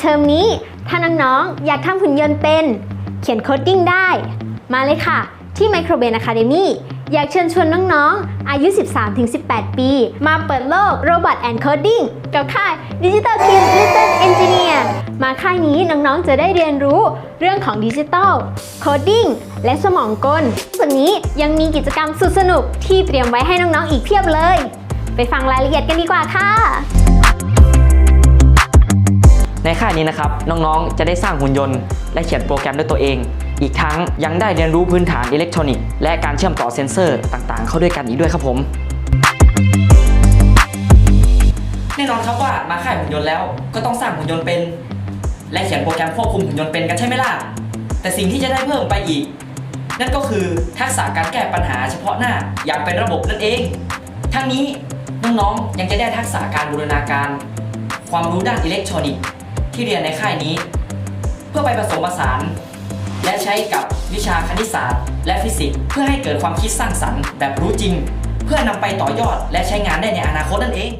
เทอมนี้ถ้าน้องๆอยากทำหุ่นยนต์เป็น เขียนโคดดิ้งได้ มาเลยค่ะ ที่ Microbrain Academy อยากเชิญชวนน้องๆ อายุ 13-18 ปี มาเปิดโลก Robot and Coding กับค่าย Digital Kids Little Engineer มาค่ายนี้น้องๆ จะได้เรียนรู้เรื่องของดิจิทัลโคดดิ้งและสมองกลส่วนนี้ยังมีกิจกรรมสุดสนุกที่เตรียมไว้ให้น้องๆ อีกเพียบเลย ไปฟังรายละเอียดกันดีกว่าค่ะ ในค่ายนี้นะครับน้องๆ จะได้สร้างหุ่นยนต์ และเขียนโปรแกรมด้วยตัวเอง อีกทั้งยังได้เรียนรู้พื้นฐานอิเล็กทรอนิกส์และการเชื่อมต่อเซ็นเซอร์ต่างๆ เข้าด้วยกันอีกด้วยครับผม แน่นอนครับว่ามาค่ายหุ่นยนต์แล้วก็ต้องสร้างหุ่นยนต์เป็น และเขียนโปรแกรมควบคุมหุ่นยนต์เป็นกันใช่ไหมล่ะแต่สิ่งที่จะได้เพิ่มไปอีก นั่นก็คือทักษะการแก้ปัญหาเฉพาะหน้าอย่างเป็นระบบนั่นเอง ทั้งนี้น้องๆยังจะได้ทักษะการบูรณาการ ความรู้ด้านอิเล็กทรอนิกส์ ที่เรียนในค่ายนี้ เพื่อไปผสมผสาน และใช้กับวิชาคณิตศาสตร์ และฟิสิกส์เพื่อให้เกิดความคิดสร้างสรรค์แบบรู้จริง เพื่อนำไปต่อยอดและใช้งานได้ในอนาคตนั่นเอง